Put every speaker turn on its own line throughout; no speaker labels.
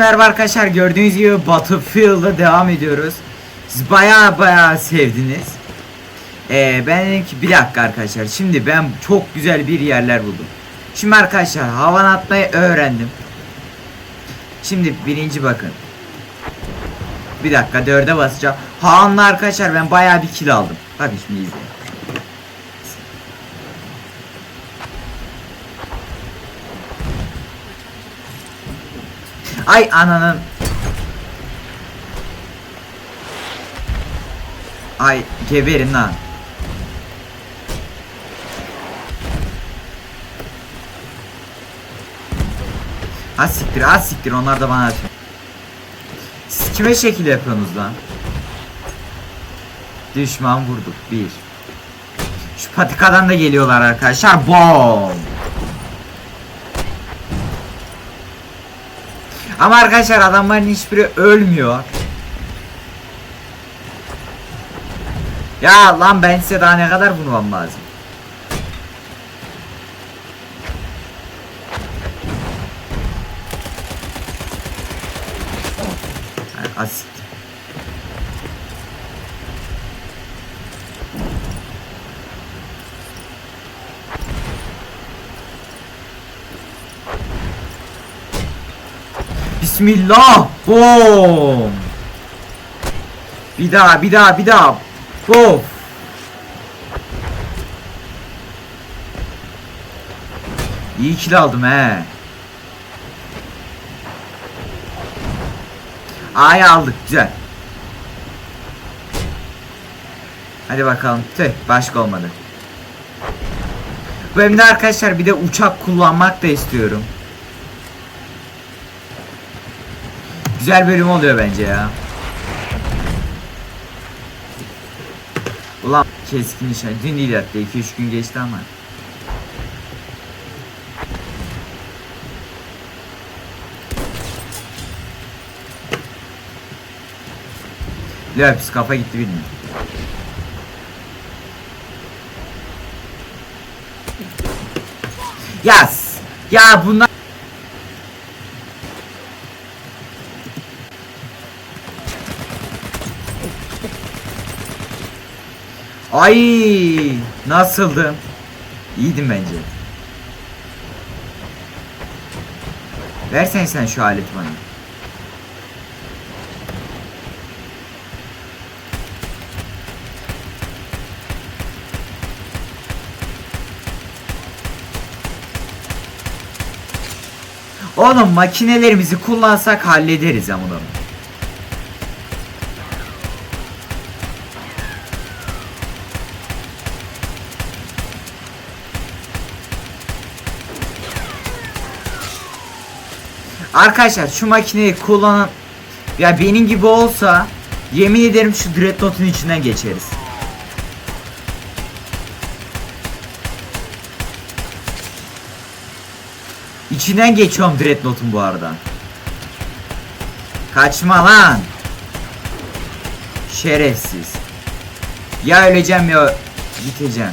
Merhaba arkadaşlar gördüğünüz gibi Battlefield'a devam ediyoruz. Siz baya baya sevdiniz. Ee, ben dedim ki bir dakika arkadaşlar şimdi ben çok güzel bir yerler buldum. Şimdi arkadaşlar havan atmayı öğrendim. Şimdi birinci bakın. Bir dakika dörde basacağım. Havanla arkadaşlar ben baya bir kill aldım. Bakın şimdi izleyin. Ay ananın. Ay geberin lan. Ha siktir ha siktir onlar da bana atıyor. Siz kime şekil yapıyorsunuz lan? Düşman vurduk bir. Şu patikadan da geliyorlar arkadaşlar. Bom. Ama arkadaşlar adamların hiçbiri ölmüyor. Ya lan ben size daha ne kadar vurmam lazım. Ha, Asit. Bismillah. Boom. Bir daha, bir daha, bir daha. Boom. İyi kill aldım he. A'yı aldık güzel. Hadi bakalım. Tüh başka olmadı. Bu bölümde arkadaşlar bir de uçak kullanmak da istiyorum. Güzel bölüm oluyor bence ya. Ulan keskin nişan. Dün değil hatta 2-3 gün geçti ama. Löps kafa gitti bilmiyorum. Yas. Ya bunlar Ay nasıldım? İyiydim bence. Versen sen şu aleti bana. Oğlum makinelerimizi kullansak hallederiz ama Arkadaşlar şu makineyi kullanan ya benim gibi olsa yemin ederim şu Dreadnought'un içinden geçeriz. İçinden geçiyorum Dreadnought'un bu arada. Kaçma lan. Şerefsiz. Ya öleceğim ya biteceğim.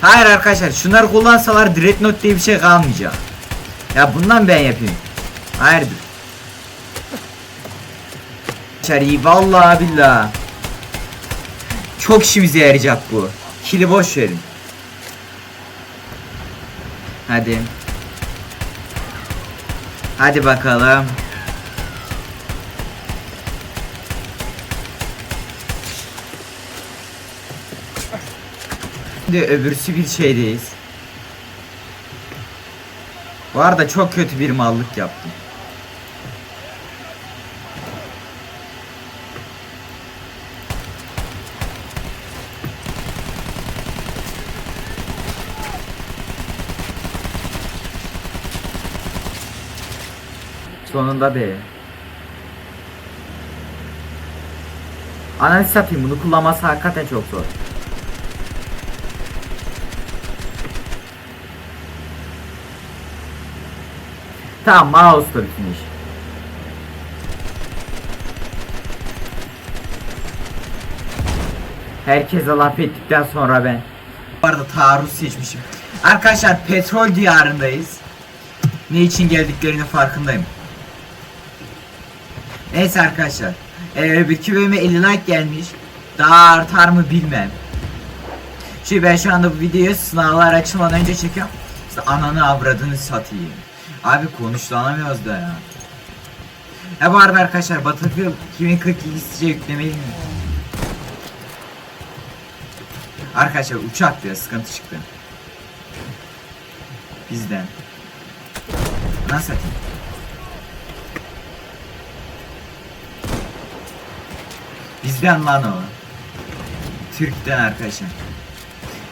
Hayır arkadaşlar şunları kullansalar Dreadnought diye bir şey kalmayacak. Ya bundan ben yapayım. Hayırdır. Çari vallahi billahi. Çok işimize yarayacak bu. Kili boş verin. Hadi. Hadi bakalım. Şimdi öbürsü bir şeydeyiz. Bu arada çok kötü bir mallık yaptım. Sonunda be. Analiz satayım bunu kullanması hakikaten çok zor. Tamam mouse'da bütün iş. Herkese laf ettikten sonra ben Bu arada taarruz seçmişim. Arkadaşlar petrol diyarındayız. Ne için geldiklerinin farkındayım. Neyse arkadaşlar. Ee, bir bölüme 50 like gelmiş. Daha artar mı bilmem. Şimdi ben şu anda bu videoyu sınavlar açılmadan önce çekiyorum. İşte ananı avradını satayım. Abi konuşlanamıyoruz da ya. Ha bu arada arkadaşlar Battlefield 2042 sizce yüklemeyi mi? Arkadaşlar uçak diyor sıkıntı çıktı. Bizden. Nasıl satayım? Bizden lan o. Türk'ten arkadaşlar.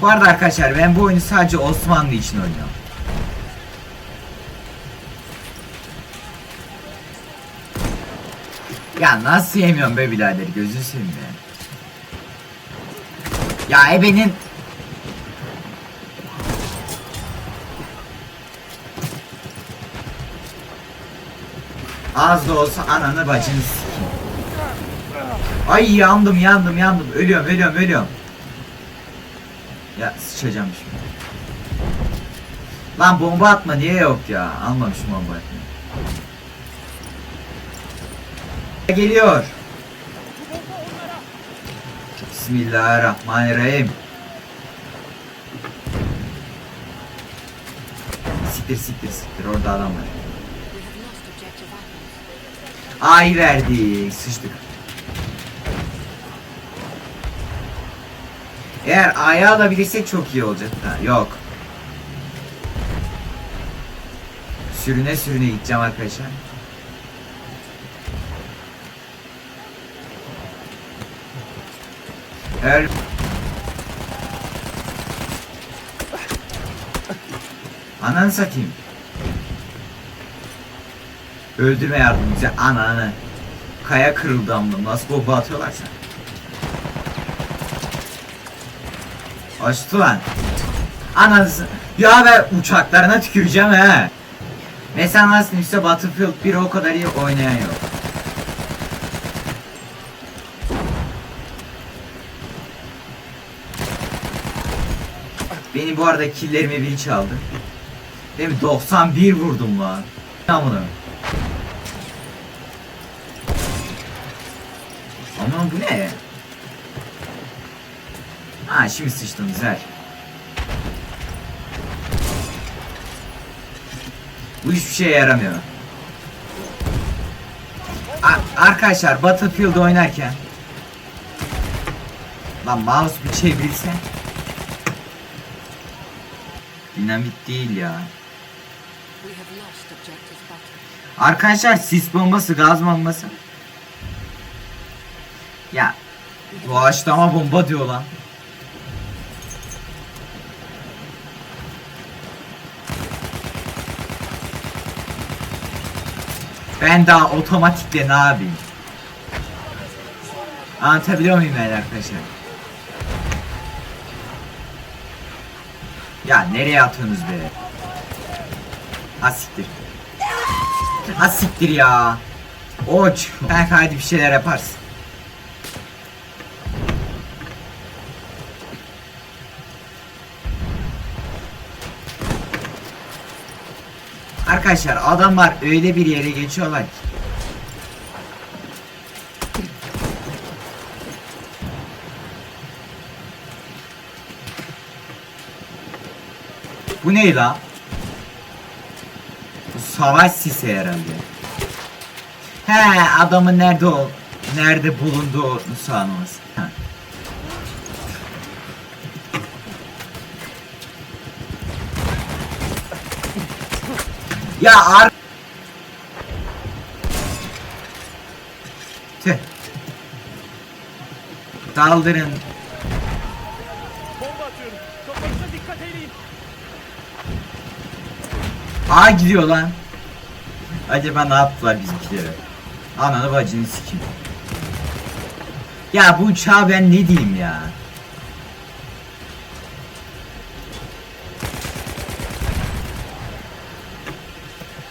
Bu arada arkadaşlar ben bu oyunu sadece Osmanlı için oynuyorum. Ya nasıl yemiyorum be birader gözün seveyim be. Ya ebenin Az da olsa ananı bacını sikeyim. Ay yandım yandım yandım ölüyorum ölüyorum ölüyorum. Ya sıçacağım şimdi. Lan bomba atma niye yok ya? Almamışım bomba atmayı. Geliyor. Bismillahirrahmanirrahim. Siktir siktir siktir orada adam var. Ay verdi sıçtık. Eğer A'yı alabilirsek çok iyi olacak. Ha, yok. Sürüne sürüne gideceğim arkadaşlar. Eğer... Ananı satayım. Öldürme yardım bize ananı. Kaya kırıldı amına nasıl bomba atıyorlarsa. Açtı lan. Anası. Ya ben uçaklarına tüküreceğim he. Mesela nasıl işte Battlefield 1 o kadar iyi oynayan yok. Beni bu arada killerimi biri çaldı. Değil mi? 91 vurdum lan. Amına. Aman bu ne? Ha şimdi sıçtın güzel. Bu hiçbir şeye yaramıyor. A- arkadaşlar Battlefield oynarken Lan mouse bir çevrilse Dinamit değil ya. Arkadaşlar sis bombası, gaz bombası. Ya doğaçlama bomba diyor lan. Ben daha otomatikle ne yapayım? Anlatabiliyor muyum ben arkadaşlar? Ya nereye atıyorsunuz be? Ha siktir. Ha siktir ya. Oç. Kanka hadi bir şeyler yaparsın. Arkadaşlar adamlar öyle bir yere geçiyorlar ki. Bu ne la? Bu savaş sisi herhalde. He adamın nerede o nerede bulunduğu sanmaz. Ya ar Tüh. Kaldırın.
Bomba atıyorum. Kafanıza dikkat eyleyin.
A gidiyor lan. Acaba ne yaptılar bizimkilere? Ananı bacını sikeyim. Ya bu uçağı ben ne diyeyim ya?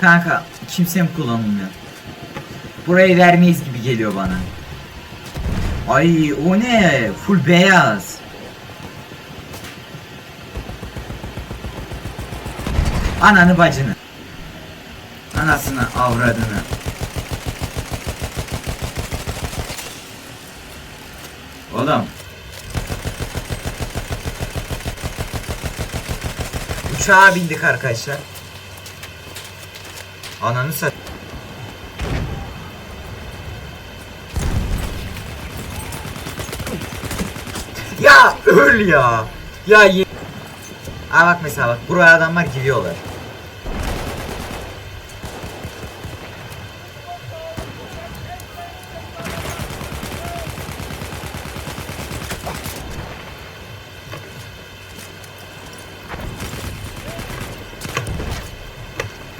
Kanka kimse mi kullanılmıyor? Burayı vermeyiz gibi geliyor bana. Ay o ne? Full beyaz. Ananı bacını. Anasını avradını. Oğlum. Uçağa bindik arkadaşlar. Ananı sat. Ya öl ya. Ya ye. Aa bak mesela bak buraya adamlar giriyorlar.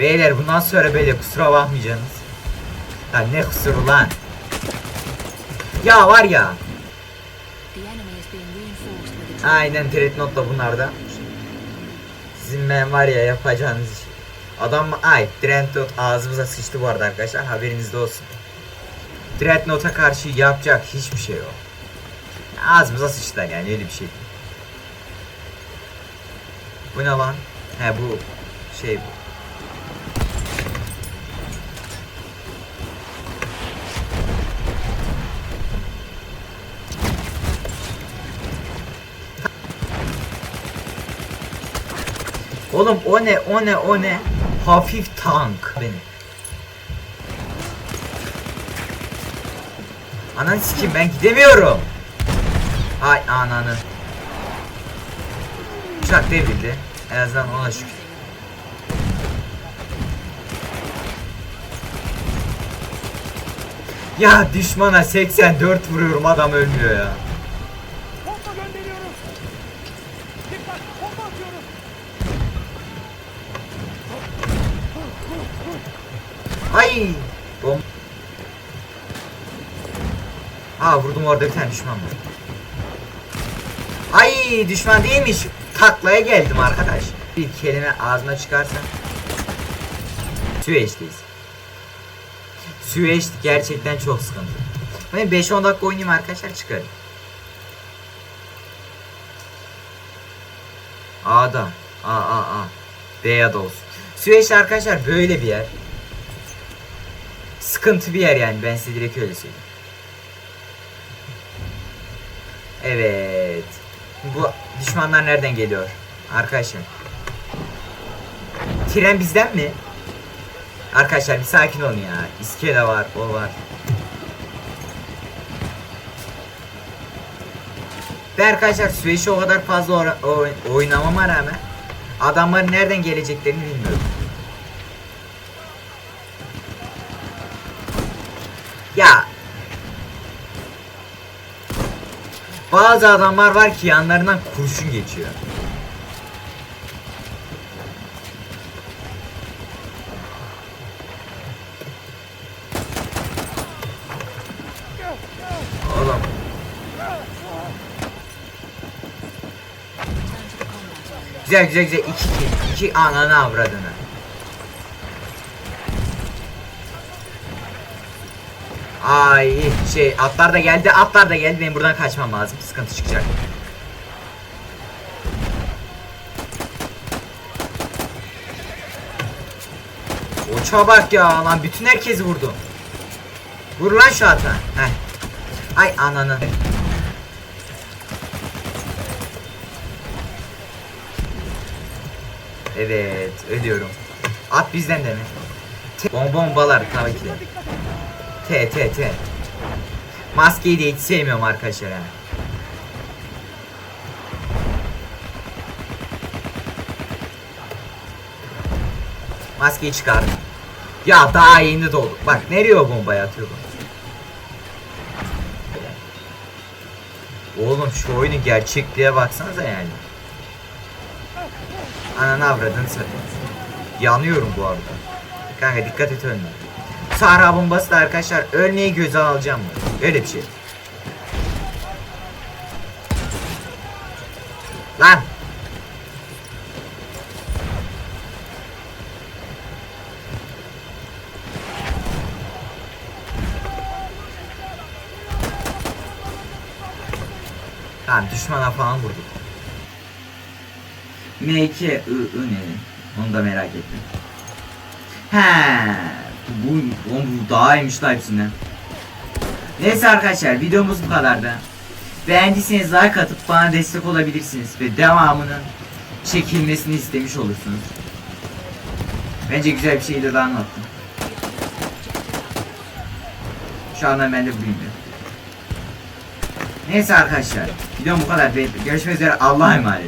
Beyler bundan sonra böyle kusura bakmayacaksınız. Lan ne kusuru lan? Ya var ya. Aynen Dreadnought da bunlarda. Sizin ben var ya yapacağınız iş. Adam ay Dreadnought ağzımıza sıçtı bu arada arkadaşlar haberinizde olsun. Dreadnought'a karşı yapacak hiçbir şey yok. Ağzımıza sıçtılar yani öyle bir şey. Bu ne lan? He bu şey bu. Oğlum o ne o ne o ne? Hafif tank benim. Ananı sikeyim ben gidemiyorum. Ay ananı. Uçak devrildi. En azından ona şükür. Ya düşmana 84 vuruyorum adam ölmüyor ya. Bom Aa vurdum orada bir tane düşman var. Ay düşman değilmiş. Taklaya geldim arkadaş. Bir kelime ağzına çıkarsa. Süveyş'teyiz. Süveyş gerçekten çok sıkıntı. Ben 5-10 dakika oynayayım arkadaşlar çıkarım. A'da. A A A. B'ye de olsun. Süveyş arkadaşlar böyle bir yer. Sıkıntı bir yer yani ben size direkt öyle söyleyeyim. Evet. Bu düşmanlar nereden geliyor? Arkadaşlar. Tren bizden mi? Arkadaşlar bir sakin olun ya. İskele var, o var. Ve arkadaşlar Süveyş'i o kadar fazla oynamama rağmen adamların nereden geleceklerini bilmiyorum. Ya Bazı adamlar var ki yanlarından kurşun geçiyor. Oğlum güzel güzel güzel iki kill iki ananı avradını. Ay şey atlar da geldi atlar da geldi benim buradan kaçmam lazım sıkıntı çıkacak. Uça bak ya lan bütün herkesi vurdu. Vur lan şu ata. Heh. Ay ananı. Evet ölüyorum. At bizden de mi? Bom bombalar tabii ki de. T T. Maskeyi de hiç sevmiyorum arkadaşlar ha. Maskeyi çıkardım. Ya daha yeni doldu. Bak nereye o bombayı atıyor bu? Oğlum şu oyunun gerçekliğe baksanıza yani. Ananı avradını satayım. Yanıyorum bu arada. Kanka dikkat et ölme. Sahra bombası da arkadaşlar ölmeyi göze alacağım mı? Öyle bir şey. Lan! Tamam düşmana falan vurduk. M2 I, I ne? Onu da merak ettim. He, bu, bu, bu daha iyiymiş la hepsinden. Neyse arkadaşlar videomuz bu kadardı. Beğendiyseniz like atıp bana destek olabilirsiniz ve devamının çekilmesini istemiş olursunuz. Bence güzel bir şeyle de anlattım. Şu anda ben de bilmiyorum. Neyse arkadaşlar videom bu kadar. Görüşmek üzere Allah'a emanet.